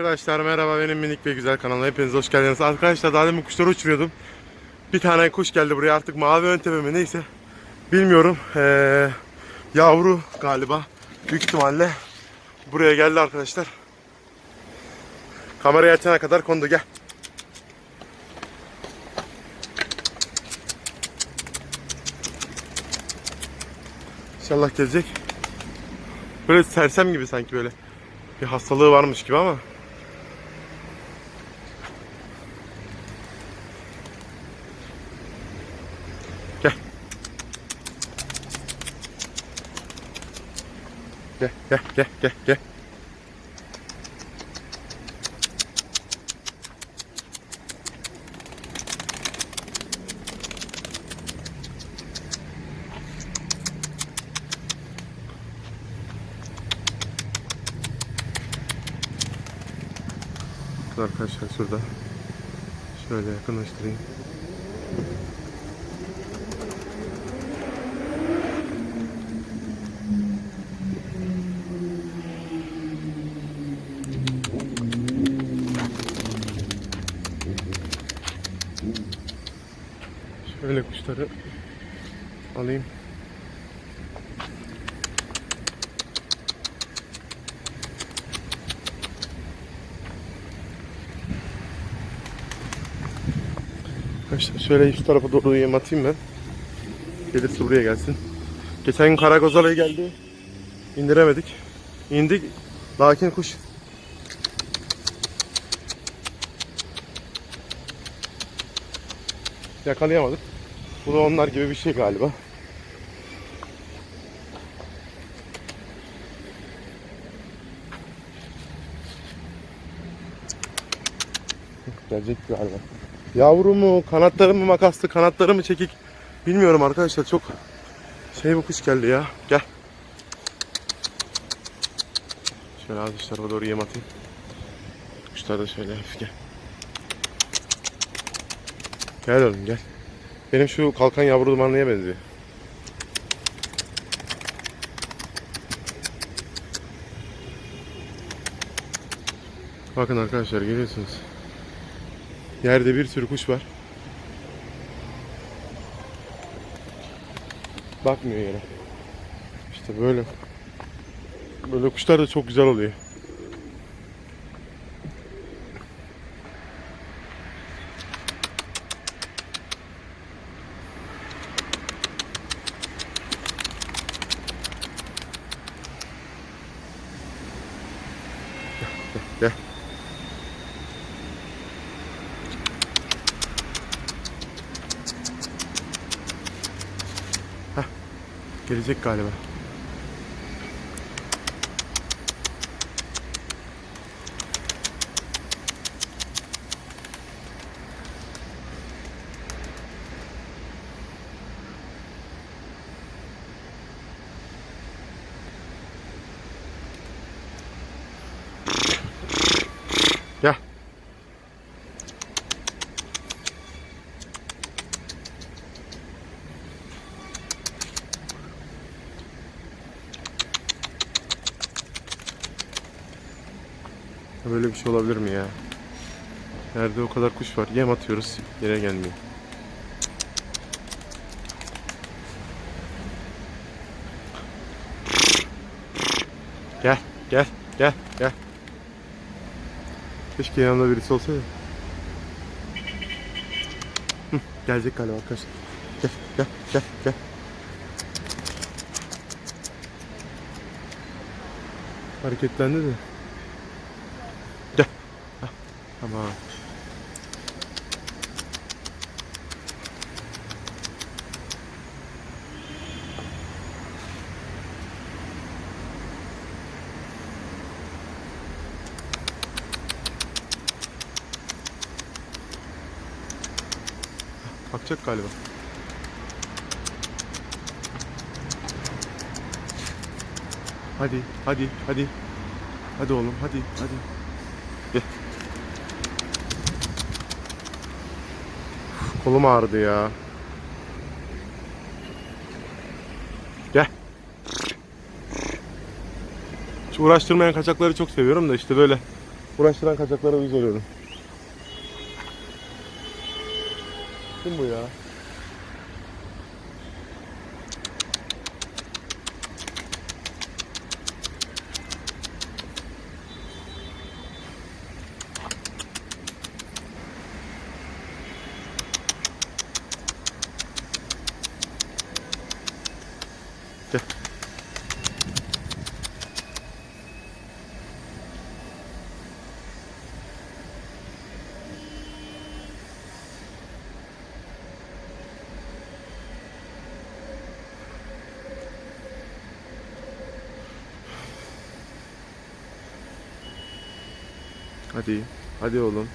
Arkadaşlar merhaba benim minik ve güzel kanalıma hepiniz hoş geldiniz. Arkadaşlar daha demin kuşları uçuruyordum. Bir tane kuş geldi buraya artık mavi ön tepe mi neyse. Bilmiyorum. Ee, yavru galiba. Büyük ihtimalle buraya geldi arkadaşlar. Kamerayı açana kadar kondu gel. İnşallah gelecek. Böyle sersem gibi sanki böyle. Bir hastalığı varmış gibi ama. Gel gel gel gel gel. Arkadaşlar şurada. Şöyle yakınlaştırayım. Şöyle kuşları alayım. Arkadaşlar şöyle şu tarafa doğru yem atayım ben. Gelirse buraya gelsin. Geçen gün Karagozala'ya geldi. İndiremedik. İndik. Lakin kuş yakalayamadık. Bu da onlar gibi bir şey galiba. Gelecek galiba. Yavru mu, kanatları mı makaslı, kanatları mı çekik bilmiyorum arkadaşlar çok şey bu kuş geldi ya. Gel. Şöyle az tarafa doğru yem atayım. Kuşlar da şöyle hafif gel. Gel oğlum gel. Benim şu kalkan yavru dumanlıya benziyor. Bakın arkadaşlar görüyorsunuz. Yerde bir sürü kuş var. Bakmıyor yere. İşte böyle. Böyle kuşlar da çok güzel oluyor. Gel. Gelecek galiba. Gel. Böyle bir şey olabilir mi ya? Nerede o kadar kuş var? Yem atıyoruz. Yere gelmiyor. Gel, gel, gel, gel. Keşke yanımda birisi olsaydı. Hı, gelecek galiba arkadaşlar. Gel, gel, gel, gel. Hareketlendi de. Tamam. Bakacak galiba. Hadi, hadi, hadi. Hadi oğlum, hadi, hadi. Gel. Kolum ağrıdı ya. Gel. Hiç uğraştırmayan kaçakları çok seviyorum da işte böyle Uğraştıran kaçaklara uyuz oluyorum. Kim bu ya? Hadi. Hadi oğlum.